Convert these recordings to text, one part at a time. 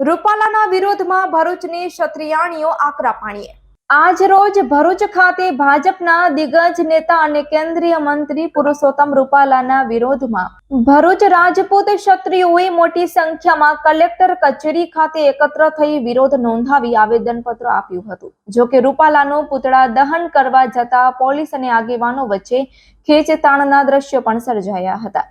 રૂપાલાના વિરોધમાં ભરૂચની ક્ષત્રિયાણીઓ આકરા પાણીએ. આજ રોજ ભરૂચ ખાતે ભાજપના દિગ્ગજ નેતા અને કેન્દ્રીય મંત્રી પુરુષોત્તમ રૂપાલાના વિરોધમાં ભરૂચ રાજપૂત ક્ષત્રિયોએ મોટી સંખ્યામાં કલેક્ટર કચેરી ખાતે એકત્ર થઈ વિરોધ નોંધાવી આવેદનપત્ર આપ્યું હતું. જો કે રૂપાલાનું પુતળા દહન કરવા જતા પોલીસ અને આગેવાનો વચ્ચે ખેંચતાણના દ્રશ્યો પણ સર્જાયા હતા.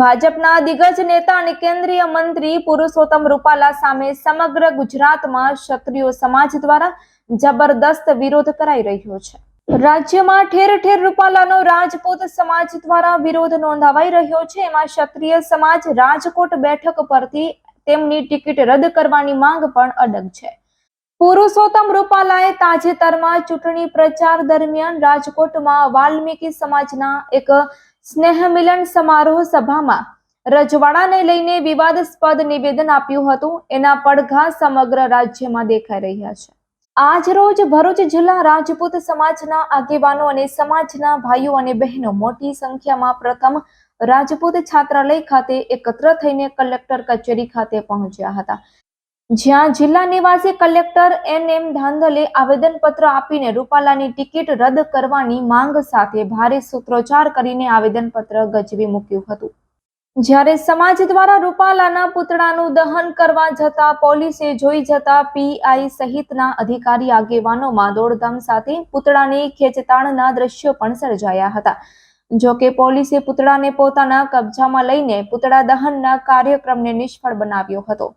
ભાજપના દિગ્ગજ નેતા અને કેન્દ્રીય મંત્રી પુરુષોત્તમ રૂપાલા સામે સમગ્ર ગુજરાતમાં ક્ષત્રિય સમાજ દ્વારા જબરદસ્ત વિરોધ કરાઈ રહ્યો છે. રાજ્યમાં ઠેર ઠેર રૂપાલાનો રાજપૂત સમાજ દ્વારા વિરોધ નોંધાવાઈ રહ્યો છે. એમાં ક્ષત્રિય સમાજ રાજકોટ બેઠક પરથી તેમની ટિકિટ રદ કરવાની માંગ પણ અડગ છે. પુરુષોત્તમ રૂપાલાએ તાજેતરમાં ચૂંટણી પ્રચાર દરમિયાન રાજકોટમાં વાલ્મીકી સમાજના એક સ્નેહ મિલન સમારોહ સભામાં રજવાડાને લઈને વિવાદસ્પદ નિવેદન આપ્યું હતું. એના પડઘા સમગ્ર રાજ્યમાં દેખાઈ રહ્યા છે. આજ રોજ ભરૂચ જિલ્લા રાજપૂત સમાજના આગેવાનો અને સમાજના ભાઈઓ અને બહેનો મોટી સંખ્યામાં પ્રથમ રાજપૂત છાત્રાલય ખાતે એકત્ર થઈને કલેક્ટર કચેરી ખાતે પહોંચ્યા હતા. જ્યાં જિલ્લા નિવાસી કલેક્ટર એન એમ ધાંધલે આવેદનપત્ર આપીને રૂપાલાની ટિકિટ રદ કરવાની માંગ સાથે ભારે સૂત્રોચ્ચાર કરીને આવેદનપત્ર ગજવી મૂક્યું હતું. જ્યારે સમાજ દ્વારા રૂપાલાના પુતળાનું દહન કરવા જતા પોલીસે જોઈ જતા પીઆઈ સહિતના અધિકારી આગેવાનોમાં દોડધામ સાથે પુતળાની ખેંચતાણના દ્રશ્યો પણ સર્જાયા હતા. જો કે પોલીસે પુતળાને પોતાના કબજામાં લઈને પુતળા દહનના કાર્યક્રમને નિષ્ફળ બનાવ્યો હતો.